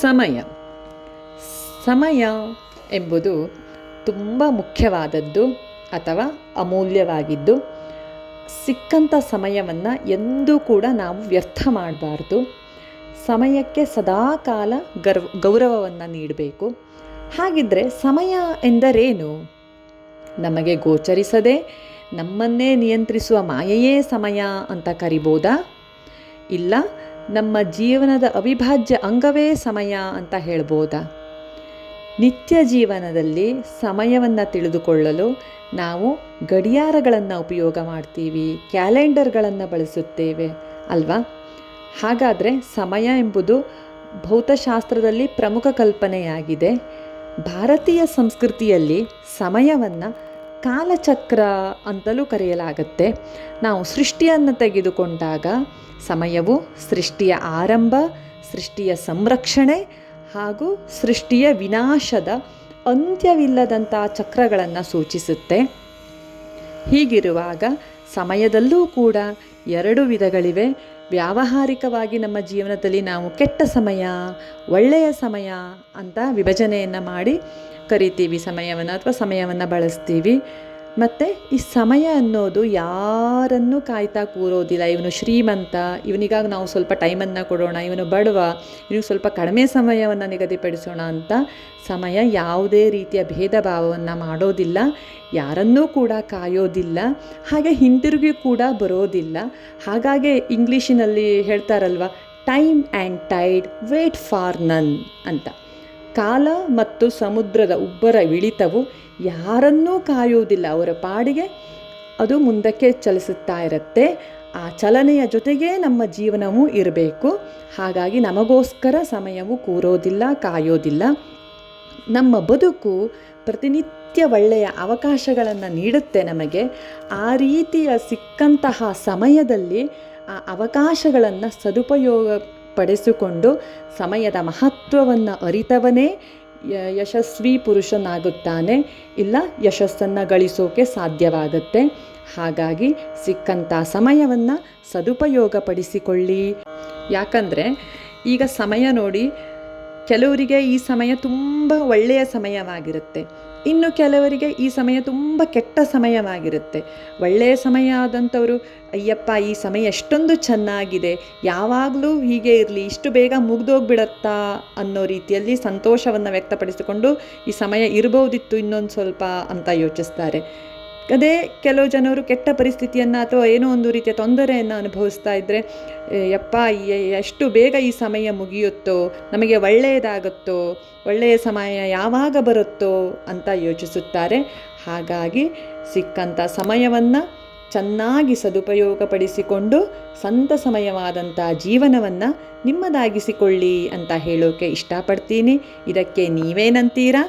ಸಮಯ. ಸಮಯ ಎಂಬುದು ತುಂಬ ಮುಖ್ಯವಾದದ್ದು ಅಥವಾ ಅಮೂಲ್ಯವಾಗಿದ್ದು ಸಿಕ್ಕಂಥ ಸಮಯವನ್ನು ಎಂದೂ ಕೂಡ ನಾವು ವ್ಯರ್ಥ ಮಾಡಬಾರ್ದು. ಸಮಯಕ್ಕೆ ಸದಾಕಾಲ ಗರ್ವ, ಗೌರವವನ್ನು ನೀಡಬೇಕು. ಹಾಗಿದ್ದರೆ ಸಮಯ ಎಂದರೇನು? ನಮಗೆ ಗೋಚರಿಸದೆ, ನಮ್ಮನ್ನೇ ನಿಯಂತ್ರಿಸುವ ಮಾಯೆಯೇ ಸಮಯ ಅಂತ ಕರಿಬೋದಾ? ಇಲ್ಲ ನಮ್ಮ ಜೀವನದ ಅವಿಭಾಜ್ಯ ಅಂಗವೇ ಸಮಯ ಅಂತ ಹೇಳ್ಬೋದಾ? ನಿತ್ಯ ಜೀವನದಲ್ಲಿ ಸಮಯವನ್ನು ತಿಳಿದುಕೊಳ್ಳಲು ನಾವು ಗಡಿಯಾರಗಳನ್ನು ಉಪಯೋಗ ಮಾಡ್ತೀವಿ, ಕ್ಯಾಲೆಂಡರ್ಗಳನ್ನು ಬಳಸುತ್ತೇವೆ, ಅಲ್ವಾ? ಹಾಗಾದರೆ ಸಮಯ ಎಂಬುದು ಭೌತಶಾಸ್ತ್ರದಲ್ಲಿ ಪ್ರಮುಖ ಕಲ್ಪನೆಯಾಗಿದೆ. ಭಾರತೀಯ ಸಂಸ್ಕೃತಿಯಲ್ಲಿ ಸಮಯವನ್ನು ಕಾಲಚಕ್ರ ಅಂತಲೂ ಕರೆಯಲಾಗುತ್ತೆ. ನಾವು ಸೃಷ್ಟಿಯನ್ನು ತೆಗೆದುಕೊಂಡಾಗ ಸಮಯವು ಸೃಷ್ಟಿಯ ಆರಂಭ, ಸೃಷ್ಟಿಯ ಸಂರಕ್ಷಣೆ ಹಾಗೂ ಸೃಷ್ಟಿಯ ವಿನಾಶದ ಅಂತ್ಯವಿಲ್ಲದಂಥ ಚಕ್ರಗಳನ್ನು ಸೂಚಿಸುತ್ತೆ. ಹೀಗಿರುವಾಗ ಸಮಯದಲ್ಲೂ ಕೂಡ ಎರಡು ವಿಧಗಳಿವೆ. ವ್ಯಾವಹಾರಿಕವಾಗಿ ನಮ್ಮ ಜೀವನದಲ್ಲಿ ನಾವು ಕೆಟ್ಟ ಸಮಯ, ಒಳ್ಳೆಯ ಸಮಯ ಅಂತ ವಿಭಜನೆಯನ್ನು ಮಾಡಿ ಕರಿತೀವಿ, ಸಮಯವನ್ನು ಅಥವಾ ಸಮಯವನ್ನು ಬಳಸ್ತೀವಿ. ಮತ್ತು ಈ ಸಮಯ ಅನ್ನೋದು ಯಾರನ್ನೂ ಕಾಯ್ತಾ ಕೂರೋದಿಲ್ಲ. ಇವನು ಶ್ರೀಮಂತ, ಇವನಿಗಾಗ ನಾವು ಸ್ವಲ್ಪ ಟೈಮನ್ನು ಕೊಡೋಣ, ಇವನು ಬಡವ, ಇವನಿಗೆ ಸ್ವಲ್ಪ ಕಡಿಮೆ ಸಮಯವನ್ನು ನಿಗದಿಪಡಿಸೋಣ ಅಂತ ಸಮಯ ಯಾವುದೇ ರೀತಿಯ ಭೇದ ಭಾವವನ್ನು ಮಾಡೋದಿಲ್ಲ. ಯಾರನ್ನೂ ಕೂಡ ಕಾಯೋದಿಲ್ಲ. ಹಾಗೆ ಹಿಂತಿರುಗಿ ಕೂಡ ಬರೋದಿಲ್ಲ. ಹಾಗಾಗಿ ಇಂಗ್ಲೀಷಿನಲ್ಲಿ ಹೇಳ್ತಾರಲ್ವ time and tide wait for none ಅಂತ. ಕಾಲ ಮತ್ತು ಸಮುದ್ರದ ಉಬ್ಬರ ಇಳಿತವು ಯಾರನ್ನೂ ಕಾಯುವುದಿಲ್ಲ. ಅವರ ಪಾಡಿಗೆ ಅದು ಮುಂದಕ್ಕೆ ಚಲಿಸುತ್ತಾ ಇರುತ್ತೆ. ಆ ಚಲನೆಯ ಜೊತೆಗೇ ನಮ್ಮ ಜೀವನವೂ ಇರಬೇಕು. ಹಾಗಾಗಿ ನಮಗೋಸ್ಕರ ಸಮಯವು ಕೂರೋದಿಲ್ಲ, ಕಾಯೋದಿಲ್ಲ. ನಮ್ಮ ಬದುಕು ಪ್ರತಿನಿತ್ಯ ಒಳ್ಳೆಯ ಅವಕಾಶಗಳನ್ನು ನೀಡುತ್ತೆ ನಮಗೆ. ಆ ರೀತಿಯ ಸಿಕ್ಕಂತಹ ಸಮಯದಲ್ಲಿ ಆ ಅವಕಾಶಗಳನ್ನು ಸದುಪಯೋಗ ಪಡಿಸಿಕೊಂಡು ಸಮಯದ ಮಹತ್ವವನ್ನು ಅರಿತವನೇ ಯಶಸ್ವಿ ಪುರುಷನಾಗುತ್ತಾನೆ. ಇಲ್ಲ, ಯಶಸ್ಸನ್ನು ಗಳಿಸೋಕೆ ಸಾಧ್ಯವಾಗುತ್ತೆ. ಹಾಗಾಗಿ ಸಿಕ್ಕಂಥ ಸಮಯವನ್ನು ಸದುಪಯೋಗಪಡಿಸಿಕೊಳ್ಳಿ. ಯಾಕಂದರೆ ಈಗ ಸಮಯ ನೋಡಿ ಕೆಲವರಿಗೆ ಈ ಸಮಯ ತುಂಬ ಒಳ್ಳೆಯ ಸಮಯವಾಗಿರುತ್ತೆ. ಇನ್ನು ಕೆಲವರಿಗೆ ಈ ಸಮಯ ತುಂಬ ಕೆಟ್ಟ ಸಮಯವಾಗಿರುತ್ತೆ. ಒಳ್ಳೆಯ ಸಮಯ ಆದಂಥವರು ಅಯ್ಯಪ್ಪ, ಈ ಸಮಯ ಎಷ್ಟೊಂದು ಚೆನ್ನಾಗಿದೆ. ಯಾವಾಗಲೂ ಹೀಗೆ ಇರಲಿ, ಇಷ್ಟು ಬೇಗ ಮುಗ್ದೋಗ್ಬಿಡತ್ತಾ? ಅನ್ನೋ ರೀತಿಯಲ್ಲಿ ಸಂತೋಷವನ್ನು ವ್ಯಕ್ತಪಡಿಸಿಕೊಂಡು ಈ ಸಮಯ ಇರ್ಬೋದಿತ್ತು ಇನ್ನೊಂದು ಸ್ವಲ್ಪ ಅಂತ ಯೋಚಿಸ್ತಾರೆ. ಅದೇ ಕೆಲವು ಜನರು ಕೆಟ್ಟ ಪರಿಸ್ಥಿತಿಯನ್ನು ಅಥವಾ ಏನೋ ಒಂದು ರೀತಿಯ ತೊಂದರೆಯನ್ನು ಅನುಭವಿಸ್ತಾ ಇದ್ದರೆ ಯಪ್ಪ ಎಷ್ಟು ಬೇಗ ಈ ಸಮಯ ಮುಗಿಯುತ್ತೋ? ನಮಗೆ ಒಳ್ಳೆಯದಾಗುತ್ತೋ? ಒಳ್ಳೆಯ ಸಮಯ ಯಾವಾಗ ಬರುತ್ತೋ? ಅಂತ ಯೋಚಿಸುತ್ತಾರೆ. ಹಾಗಾಗಿ ಸಿಕ್ಕಂಥ ಸಮಯವನ್ನು ಚೆನ್ನಾಗಿ ಸದುಪಯೋಗಪಡಿಸಿಕೊಂಡು ಸಂತ ಸಮಯವಾದಂಥ ಜೀವನವನ್ನು ನಿಮ್ಮದಾಗಿಸಿಕೊಳ್ಳಿ ಅಂತ ಹೇಳೋಕೆ ಇಷ್ಟಪಡ್ತೀನಿ. ಇದಕ್ಕೆ ನೀವೇನಂತೀರಾ?